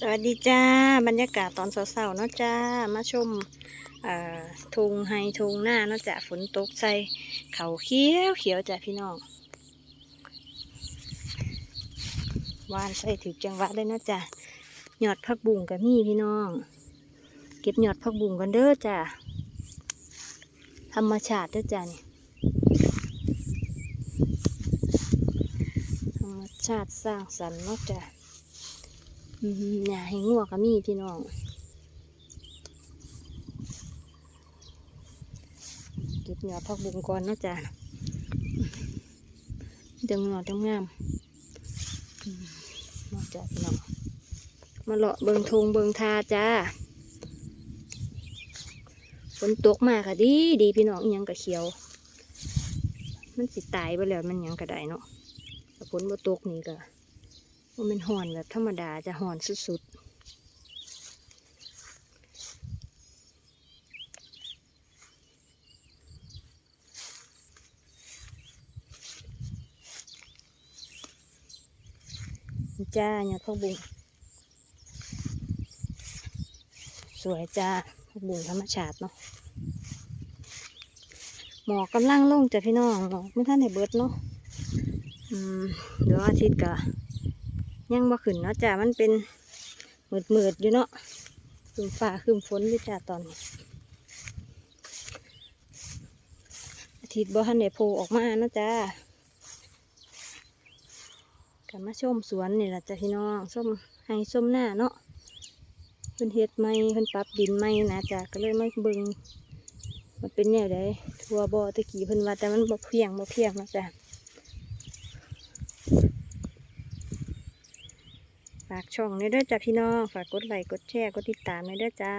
สวัสดีจ้าบรรยากาศตอนเช้าๆเนาะจ้ามาชมทุงไฮทุงหน้าเนาะจ้ะฝนตกใส่เขาเขียวเขียวจ้ะพี่น้องวานใส่ถือจังหวะเลยเนาะจ้ะหยอดผักบุ้งกับมี่พี่น้อง เก็บหยอดผักบุ้งกันเด้อจ้ะธรรมชาติเด้อจ้ะนี่ธรรมชาติสร้างสรรค์เนาะจ้ะ เนี่ยให้งัวก็มีพี่น้องเก็บหยอดพักบุงก่อนนาะจ้ะเดึงหยอดงงามมเนอกจากพี่อมาเลาะเบิงทงเบิงทาจ้าฝนตกมาค่ะดีดีพี่น้องยังกะเขียว มันสิตายไปแล้วมันยังกระไดเนาะแต่ฝนบ่ตกนี่ก็ ว่ามันห่อนแบบธรรมดาจะห่อนสุดๆจ้าเนี่ยพักบุงสวยจ้าพักบุงธรรมชาติเนาะหมอกกำลังลงจ้ะพี่น้องหมอกไม่ท่านไหนเบิดเนาะอืมเดี๋ยวอาทิตย์กะ ยังบ่ขึ้นเนาะจ้ามันเป็นมืดมืดอยู่เนาะคืมฟ้าคืมฝนอยู่จ้าตอนนี้อาทิตย์บ่ทันได้โผล่ออกมาเนาะจ้ากับมาชมสวนนี่แหละจ้าพี่น้องส้มให้ส้มหน้าเนาะเพิ่นเฮ็ดใหม่เพิ่นปรับดินใหม่นะจ้าก็เลยมาเบิ่งมันเป็นแนวใดทั่วบ่ตะกี้เพิ่นว่าแต่มันบ่เพียงบ่เพียงนะจ้าากช่องในเด้อจ้าพี่น้อง ฝากกดไลค์กดแชร์กดติดตามในเด้อจ้า